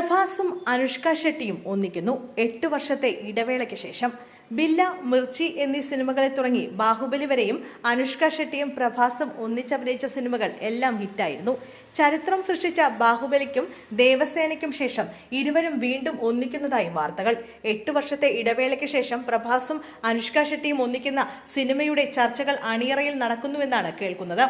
പ്രഭാസും അനുഷ്ക ഷെട്ടിയും ഒന്നിക്കുന്നു എട്ട് വർഷത്തെ ഇടവേളയ്ക്ക് ശേഷം. ബില്ല മിർച്ചി എന്നീ സിനിമകളെ തുടങ്ങി ബാഹുബലി വരെയും അനുഷ്ക ഷെട്ടിയും പ്രഭാസും ഒന്നിച്ചഭിനയിച്ച സിനിമകൾ എല്ലാം ഹിറ്റായിരുന്നു. ചരിത്രം സൃഷ്ടിച്ച ബാഹുബലിക്കും ദേവസേനയ്ക്കും ശേഷം ഇരുവരും വീണ്ടും ഒന്നിക്കുന്നതായി വാർത്തകൾ. എട്ട് വർഷത്തെ ഇടവേളയ്ക്ക് ശേഷം പ്രഭാസും അനുഷ്ക ഷെട്ടിയും ഒന്നിക്കുന്ന സിനിമയുടെ ചർച്ചകൾ അണിയറയിൽ നടക്കുന്നുവെന്നാണ് കേൾക്കുന്നത്.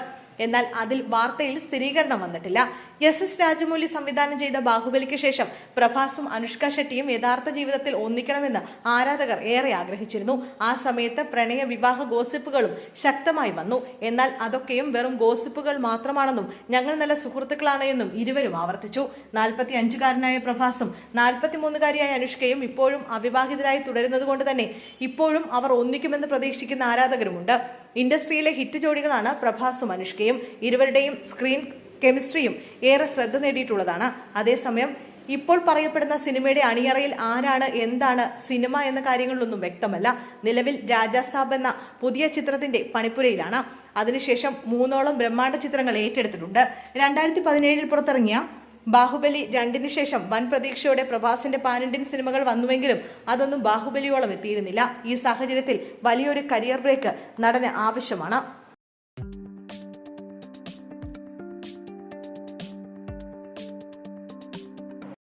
എന്നാൽ അതിൽ വാർത്തയിൽ സ്ഥിരീകരണം വന്നിട്ടില്ല. എസ് എസ് രാജമൗലി സംവിധാനം ചെയ്ത ബാഹുബലിക്ക് ശേഷം പ്രഭാസും അനുഷ്ക ഷെട്ടിയും യഥാർത്ഥ ജീവിതത്തിൽ ഒന്നിക്കണമെന്ന് ആരാധകർ ഏറെ ആഗ്രഹിച്ചിരുന്നു. ആ സമയത്ത് പ്രണയ വിവാഹ ഗോസിപ്പുകളും ശക്തമായി വന്നു. എന്നാൽ അതൊക്കെയും വെറും ഗോസിപ്പുകൾ മാത്രമാണെന്നും ഞങ്ങൾ നല്ല സുഹൃത്തുക്കളാണ് എന്നും ഇരുവരും ആവർത്തിച്ചു. നാൽപ്പത്തി അഞ്ചുകാരനായ പ്രഭാസും നാൽപ്പത്തിമൂന്നുകാരിയായ അനുഷ്കയും ഇപ്പോഴും അവിവാഹിതരായി തുടരുന്നത് കൊണ്ട് തന്നെ ഇപ്പോഴും അവർ ഒന്നിക്കുമെന്ന് പ്രതീക്ഷിക്കുന്ന ആരാധകരുമുണ്ട്. ഇൻഡസ്ട്രിയിലെ ഹിറ്റ് ജോഡികളാണ് പ്രഭാസും അനുഷ്കയും. ഇരുവരുടെയും സ്ക്രീൻ കെമിസ്ട്രിയും ഏറെ ശ്രദ്ധ നേടിയിട്ടുള്ളതാണ്. അതേസമയം ഇപ്പോൾ പറയപ്പെടുന്ന സിനിമയുടെ അണിയറയിൽ ആരാണ് എന്താണ് സിനിമ എന്ന കാര്യങ്ങളിലൊന്നും വ്യക്തമല്ല. നിലവിൽ രാജാസാബ് എന്ന പുതിയ ചിത്രത്തിന്റെ പണിപ്പുരയിലാണ്. അതിനുശേഷം മൂന്നോളം ബ്രഹ്മാണ്ഡ ചിത്രങ്ങൾ ഏറ്റെടുത്തിട്ടുണ്ട്. രണ്ടായിരത്തി പതിനേഴിൽ പുറത്തിറങ്ങിയ ബാഹുബലി രണ്ടിന് ശേഷം വൻ പ്രതീക്ഷയോടെ പ്രഭാസിന്റെ പാനന്റിൻ സിനിമകൾ വന്നുവെങ്കിലും അതൊന്നും ബാഹുബലിയോളം എത്തിയിരുന്നില്ല. ഈ സാഹചര്യത്തിൽ വലിയൊരു കരിയർ ബ്രേക്ക് നടന് ആവശ്യമാണ്.